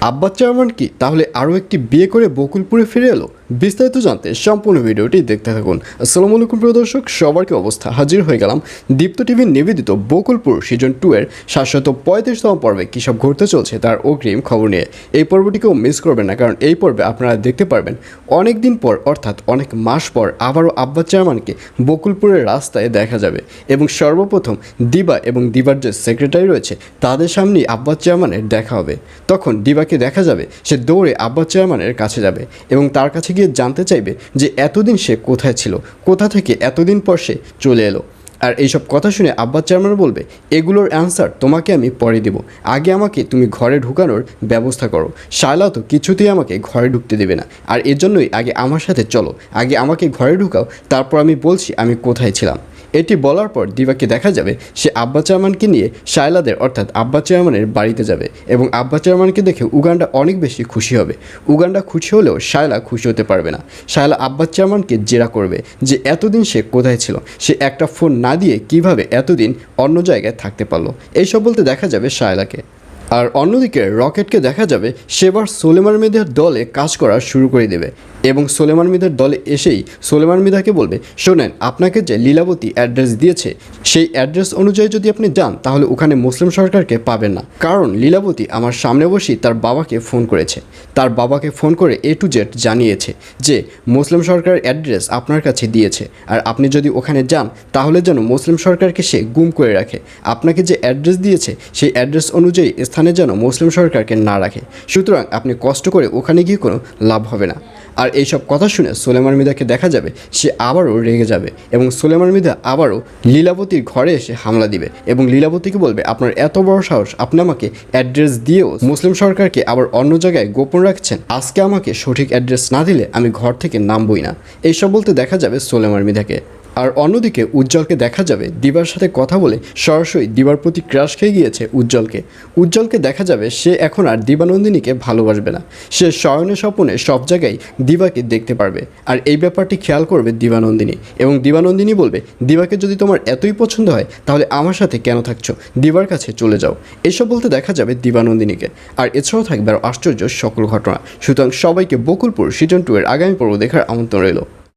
Abbas chairman কি? তাহলে আরও একটি বিয়ে করে বকুলপুরে ফিরে এলো? বিস্তারিত জানতে সম্পূর্ণ ভিডিওটি দেখতে থাকুন। আসসালামু আলাইকুম, প্রিয় দর্শক। সবার কি অবস্থা? হাজির হয়ে গেলাম দীপ্ত টিভির নিবেদিত বকুলপুর সিজন টু এর সাতশত পঁয়ত্রিশতম পর্বে কী সব ঘুরতে চলছে তার অগ্রিম খবর নিয়ে। এই পর্বটিকেও মিস করবেন না, কারণ এই পর্বে আপনারা দেখতে পারবেন অনেক দিন পর, অর্থাৎ অনেক মাস পর, আবারও আব্বাস চেয়ারম্যানকে বকুলপুরের রাস্তায় দেখা যাবে এবং সর্বপ্রথম দিবা এবং দিবার যে সেক্রেটারি রয়েছে, তাদের সামনেই আব্বাস চেয়ারম্যানের দেখা হবে। তখন দিবাকে দেখা যাবে, সে দৌড়ে আব্বাস চেয়ারম্যানের কাছে যাবে এবং তার কাছে গিয়ে জানতে চাইবে যে এতদিন সে কোথায় ছিল, কোথা থেকে এতদিন পর সে চলে এলো। আর এইসব কথা শুনে আব্বাস চেয়ারম্যান বলবে, এগুলোর অ্যান্সার তোমাকে আমি পরে দেব। আগে আমাকে তুমি ঘরে ঢুকানোর ব্যবস্থা করো। শায়লা তো কিছুতেই আমাকে ঘরে ঢুকতে দেবে না। আর এর জন্যই আগে আমার সাথে চলো। আগে আমাকে ঘরে ঢুকাও, তারপর আমি বলছি আমি কোথায় ছিলাম। এটি বলার পর দিবাকে দেখা যাবে সে আব্বা চেয়ারম্যানকে নিয়ে শায়লাদের, অর্থাৎ আব্বা চেয়ারম্যানের বাড়িতে যাবে এবং আব্বা চেয়ারম্যানকে দেখে উগান্ডা অনেক বেশি খুশি হবে। উগান্ডা খুশি হলেও শায়লা খুশি হতে পারবে না। শায়লা আব্বা চেয়ারম্যানকে জেরা করবে যে এতদিন সে কোথায় ছিল, সে একটা ফোন না দিয়ে কীভাবে এতদিন অন্য জায়গায় থাকতে পারল। এইসব বলতে দেখা যাবে শায়লাকে। আর অন্যদিকে রকেটকে দেখা যাবে সেবার সোলেমান মিদের দলে কাজ করা শুরু করে দেবে। এবং সোলেমান মিদের দলে এসেই সোলেমান মিদাকে বলবে, শোনেন, আপনাকে যে লীলাবতী অ্যাড্রেস দিয়েছে, সেই অ্যাড্রেস অনুযায়ী যদি আপনি যান, তাহলে ওখানে মুসলিম সরকারকে পাবেন না। কারণ লীলাবতী আমার সামনে বসেই তার বাবাকে ফোন করেছে। তার বাবাকে ফোন করে এ টু জেড জানিয়েছে যে, মুসলিম সরকারের অ্যাড্রেস আপনার কাছে দিয়েছে। আর আপনি যদি ওখানে যান, তাহলে যেন মুসলিম সরকারকে সে গুম করে রাখে। আপনাকে যে অ্যাড্রেস দিয়েছে, সেই অ্যাড্রেস অনুযায়ী স্থানে যেন মুসলিম সরকারকে না রাখে। সুতরাং আপনি কষ্ট করে ওখানে গিয়ে কোনো লাভ হবে না। আর এইসব কথা শুনে সোলেমান মিদাকে দেখা যাবে, সে আবারও রেগে যাবে এবং সোলেমান মিদা আবারও লীলাবতীর ঘরে এসে হামলা দিবে এবং লীলাবতীকে বলবে, আপনার এত বড় সাহস, আপনি আমাকে অ্যাড্রেস দিয়েও মুসলিম সরকারকে আবার অন্য জায়গায় গোপন রাখছেন। আজকে আমাকে সঠিক অ্যাড্রেস না দিলে আমি ঘর থেকে নামবই না। এইসব বলতে দেখা যাবে সোলেমান মিদাকে আর অন্যদিকে উজ্জ্বলকে দেখা যাবে দিবার সাথে কথা বলে সরাসরি দিবার প্রতি ক্রাশ খেয়ে গিয়েছে উজ্জ্বলকে। উজ্জ্বলকে দেখা যাবে সে এখন আর দিবানন্দিনীকে ভালোবাসবে না। সে শয়নে স্বপনে সব জায়গায় দিবাকে দেখতে পারবে। আর এই ব্যাপারটি খেয়াল করবে দিবানন্দিনী এবং দিবানন্দিনী বলবে, দিবাকে যদি তোমার এতই পছন্দ হয়, তাহলে আমার সাথে কেন থাকছো? দিবার কাছে চলে যাও। এসব বলতে দেখা যাবে দিবানন্দিনীকে। আর এছাড়াও থাকবে আরও আশ্চর্য সকল ঘটনা। সুতরাং সবাইকে বকুলপুর সিজন টু এর আগামী পর্ব দেখার আমন্ত্রণ রইল।